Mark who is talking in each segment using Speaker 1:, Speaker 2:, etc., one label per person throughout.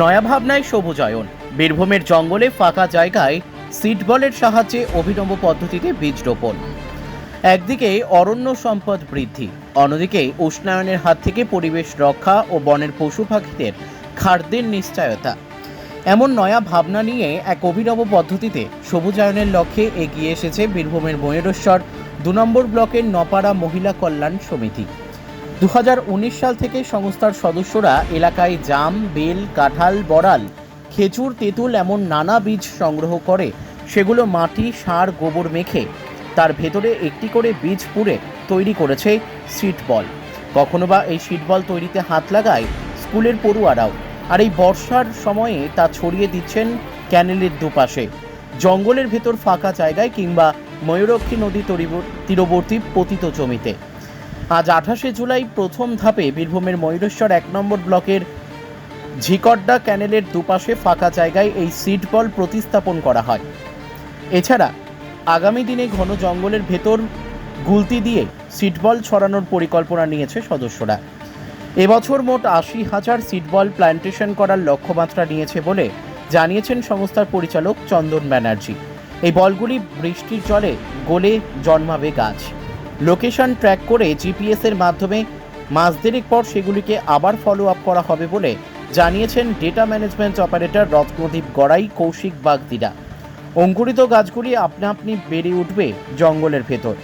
Speaker 1: নয়া ভাবনায় সবুজায়ন। বীরভূমের জঙ্গলে ফাঁকা জায়গায় সিড বলের সাহায্যে অভিনব পদ্ধতিতে বীজ রোপণ। একদিকে অরণ্য সম্পদ বৃদ্ধি, অন্যদিকে উষ্ণায়নের হাত থেকে পরিবেশ রক্ষা ও বনের পশু পাখিদের খাদ্যের নিশ্চয়তা। এমন নয়া ভাবনা নিয়ে এক অভিনব পদ্ধতিতে সবুজায়নের লক্ষ্যে এগিয়ে এসেছে বীরভূমের ময়ূরেশ্বর, দু নম্বর ব্লকের নপাড়া মহিলা কল্যাণ সমিতি। দু হাজার উনিশ সাল থেকে সংস্থার সদস্যরা এলাকায় জাম, বেল, কাঁঠাল, বড়াল, খেজুর, তেঁতুল এমন নানা বীজ সংগ্রহ করে। সেগুলো মাটি, সার, গোবর মেখে তার ভেতরে একটি করে বীজ পুড়ে তৈরি করেছে সিট বল কখনো বা এই সিট বল তৈরিতে হাত লাগায় স্কুলের পড়ুয়ারাও। আর এই বর্ষার সময়ে তা ছড়িয়ে দিচ্ছেন ক্যানেলের দুপাশে। জঙ্গলের ভেতর ফাঁকা জায়গায় কিংবা ময়ূরক্ষী নদী তরিব- তীরবর্তী পতিত জমিতে। আজ আঠাশে জুলাই প্রথম ধাপে বীরভূমের ময়ূরেশ্বর এক নম্বর ব্লকের ঝিকড্ডা ক্যানেলের দুপাশে ফাঁকা জায়গায় এই সিড বল প্রতিস্থাপন করা হয়। এছাড়া আগামী দিনে ঘন জঙ্গলের ভেতর গুলতি দিয়ে সিটবল ছড়ানোর পরিকল্পনা নিয়েছে সদস্যরা। এবছর মোট আশি হাজার সিটবল প্ল্যান্টেশন করার লক্ষ্যমাত্রা নিয়েছে বলে জানিয়েছেন সংস্থার পরিচালক চন্দন ব্যানার্জি। এই বলগুলি বৃষ্টির জলে গলে জন্মাবে গাছ। লোকেশন ট্র্যাক করে জিপিএস এর মাধ্যমে মাস দেড়েক পর সেগুলিকে আবার ফলো আপ করা হবে বলে জানিয়েছেন data management operator Ratnadeep Garai, Koushik বাগদিরা। অঙ্কুরিত গাছগুলি আপনা আপনি বেড়ে উঠবে জঙ্গলের ভেতর।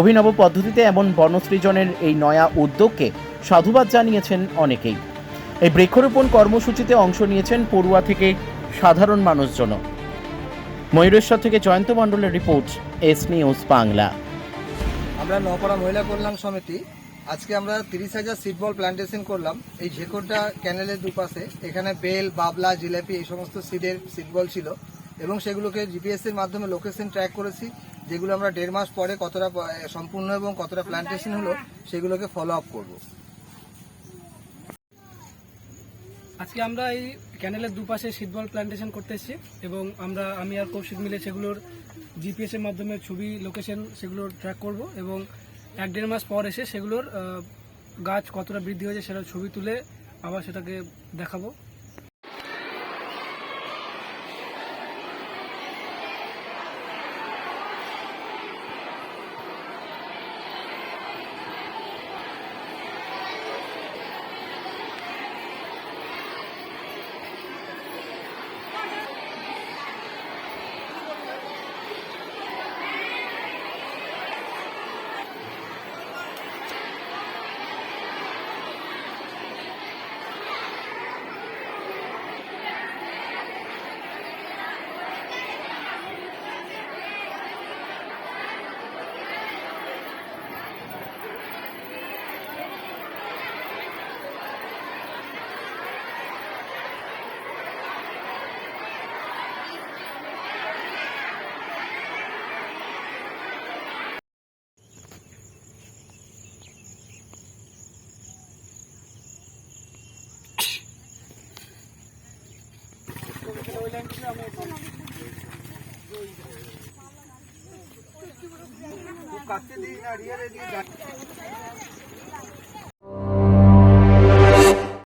Speaker 1: অভিনব পদ্ধতিতে এমন বনসৃজনের এই নয়া উদ্যোগকে সাধুবাদ জানিয়েছেন অনেকেই। এই বৃক্ষরোপণ কর্মসূচিতে অংশ নিয়েছেন পড়ুয়া থেকে সাধারণ মানুষজন ময়ূরেশ্বর থেকে জয়ন্ত মণ্ডলের রিপোর্ট এস নিউজ বাংলা।
Speaker 2: আমরা নপাড়া মহিলা কল্যাণ সমিতি। আজকে আমরা তিরিশ হাজার সিটবল প্ল্যান্টেশন করলাম। এই ঝেকোরটা ক্যানেলের দুপাশে। এখানে বেল, বাবলা, জিলাপি এই সমস্ত সিডের সিটবল ছিল। এবং সেগুলোকে জিপিএস এর মাধ্যমে লোকেশন ট্র্যাক করেছি, যেগুলো আমরা দেড় মাস পরে কতটা সম্পূর্ণ এবং কতটা প্ল্যান্টেশন হলো, সেগুলোকে ফলো আপ করব।
Speaker 3: আজকে আমরা এই ক্যানেলের দুপাশে শীতবল প্ল্যান্টেশন করতে এসেছি এবং আমরা, আমি আর কৌশিক মিলে সেগুলোর জিপিএস এর মাধ্যমে ছবি লোকেশন সেগুলোর ট্র্যাক করব এবং এক দেড় মাস পর এসে সেগুলোর গাছ কতটা বৃদ্ধি হয়েছে সেটা ছবি তুলে আবার সেটাকে দেখাবো।
Speaker 2: কাছে দিই না রিয়ারে দিই